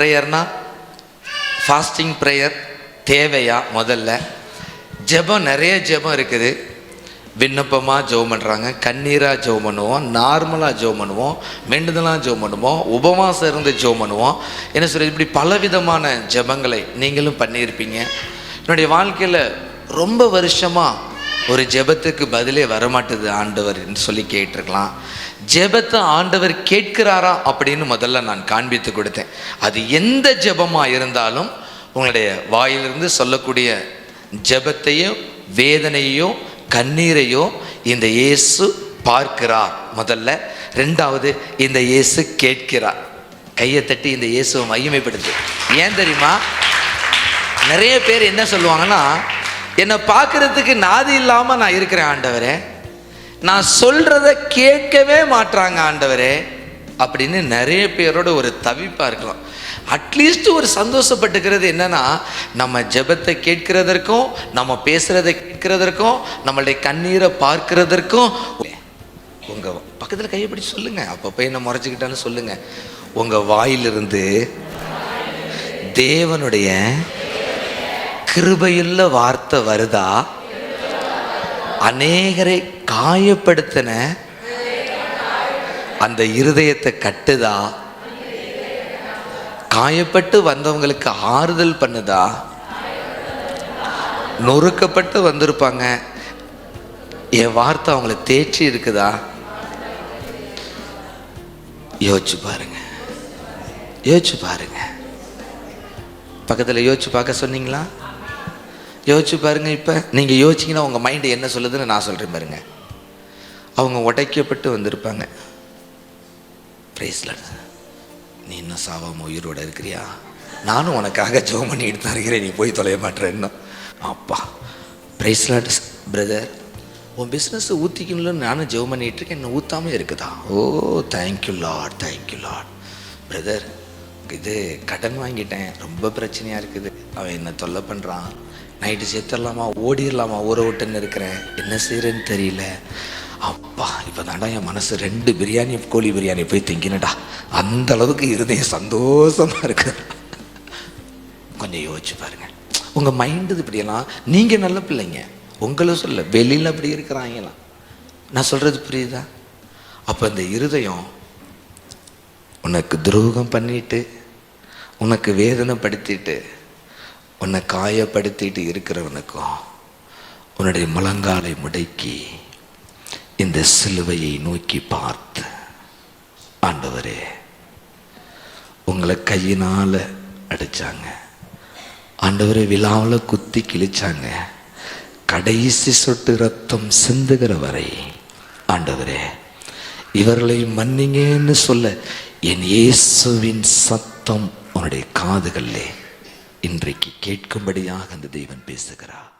ப்ரேயர்னா fasting prayer தேவையா முதல்ல? ஜெபம் நிறைய ஜெபம் இருக்குது. விண்ணப்பமாக ஜெபம் பண்ணுறாங்க கண்ணீராக ஜெபம் பண்ணுவோம். நார்மலாக ஜெபம் பண்ணுவோம். மெண்டுதலாக ஜெபம் பண்ணுவோம். உபவாசம் இருந்து ஜெபம் பண்ணுவோம். என்ன சொல்கிறது இப்படி பலவிதமான ஜெபங்களை நீங்களும் பண்ணியிருப்பீங்க. என்னுடைய வாழ்க்கையில் ரொம்ப வருஷமாக ஒரு ஜெபத்துக்கு பதிலே வரமாட்டுது ஆண்டவர் என்று சொல்லி கேட்டிருக்கலாம். ஜெபத்தை ஆண்டவர் கேட்கிறாரா அப்படின்னு முதல்ல நான் காண்பித்து கொடுத்தேன். அது எந்த ஜெபமாக இருந்தாலும் உங்களுடைய வாயிலிருந்து சொல்லக்கூடிய ஜெபத்தையோ வேதனையோ கண்ணீரையோ இந்த இயேசு பார்க்கிறார். முதல்ல. ரெண்டாவது இந்த இயேசு கேட்கிறார். கையை தட்டி இந்த இயேசுவை மையமைப்படுத்து ஏன் தெரியுமா? நிறைய பேர் என்ன சொல்லுவாங்கன்னா என்னை பார்க்குறதுக்கு நாதி இல்லாமல் நான் இருக்கிறேன் ஆண்டவரே. நான் சொல்கிறத கேட்கவே மாட்றாங்க ஆண்டவரே. அப்படின்னு நிறைய பேரோட ஒரு தவிப்பாக இருக்கலாம். அட்லீஸ்ட் ஒரு சந்தோஷப்பட்டுக்கிறது என்னன்னா நம்ம ஜெபத்தை கேட்கிறதற்கும் நம்ம பேசுகிறதை கேட்கிறதற்கும் நம்மளுடைய கண்ணீரை பார்க்கிறதற்கும். உங்கள் பக்கத்தில் கையை சொல்லுங்கள் அப்போ அப்பப்போ என்ன முறைச்சிக்கிட்டான்னு சொல்லுங்கள் உங்கள் வாயிலிருந்து தேவனுடைய கிருபையுள்ள வார்த்தை வருதா? அநேகரை காயப்படுத்தின அந்த இருதயத்தை கட்டுதா? காயப்பட்டு வந்தவங்களுக்கு ஆறுதல் பண்ணுதா? நொறுக்கப்பட்டு வந்திருப்பாங்க. என் வார்த்தை அவங்கள தேய்ச்சி இருக்குதா? யோசிச்சு பாருங்க. யோசிச்சு பாருங்க. பக்கத்தில் யோசிச்சு பார்க்க சொன்னீங்களா? யோசிச்சு பாருங்கள் இப்போ. நீங்கள் யோசிச்சிங்கன்னா உங்கள் மைண்டு என்ன சொல்லுதுன்னு நான் சொல்கிறேன் பாருங்க. அவங்க உடைக்கப்பட்டு வந்திருப்பாங்க. பிரைஸ்ல நீ இன்னும் சாவாம உயிரோட இருக்கிறியா? நானும் உனக்காக ஜோம் பண்ணிட்டு தான் இருக்கிறேன். நீ போய் தொலைய மாட்டேறேன்னு அப்பா. பிரைஸ்லாட் பிரதர் உன் பிஸ்னஸ் ஊற்றிக்கணும்னு நானும் ஜெபம் பண்ணிகிட்டு இருக்கேன். என்ன ஊற்றாமல் இருக்குதா? ஓ thank you lot thank you lot brother இது கடன் வாங்கிட்டேன். ரொம்ப பிரச்சனையாக இருக்குது. அவன் என்ன தொல்லை பண்ணுறான் நைட்டு செத்துடலாமா? ஓடிடலாமா? ஊற விட்டுன்னு இருக்கிறேன் என்ன செய்கிறேன்னு தெரியல. அப்பா இப்போ தாண்டா என் மனசு. ரெண்டு பிரியாணி கோழி பிரியாணி போய் திங்கினடா. அந்த அளவுக்கு இருதயம் சந்தோஷமாக இருக்குது கொஞ்சம் யோசிச்சு பாருங்க. உங்கள் மைண்டு இப்படியெல்லாம். நீங்கள் நல்ல பிள்ளைங்க. உங்களை சொல்ல வெளியில் அப்படி இருக்கிறாங்களாம். நான் சொல்கிறது புரியுதா? அப்போ இந்த இருதயம் உனக்கு துரோகம் பண்ணிட்டு உனக்கு வேதனைப்படுத்திட்டு உன்னை காயப்படுத்திட்டு இருக்கிறவனுக்கும் உன்னுடைய முழங்காலை முடக்கி இந்த சிலுவையை நோக்கி பார்த்து ஆண்டவரே உங்களை கையினால் அடித்தாங்க ஆண்டவரே விழாவில் குத்தி கிழிச்சாங்க. கடைசி சொட்டு ரத்தம் சிந்துகிற வரை ஆண்டவரே இவர்களை மன்னிங்கன்னு சொல்ல என் இயேசுவின் சத்தம் உன்னுடைய காதுகளிலே இன்றைக்கு கேட்கும்படியாக அந்த தெய்வன் பேசுகிறார்.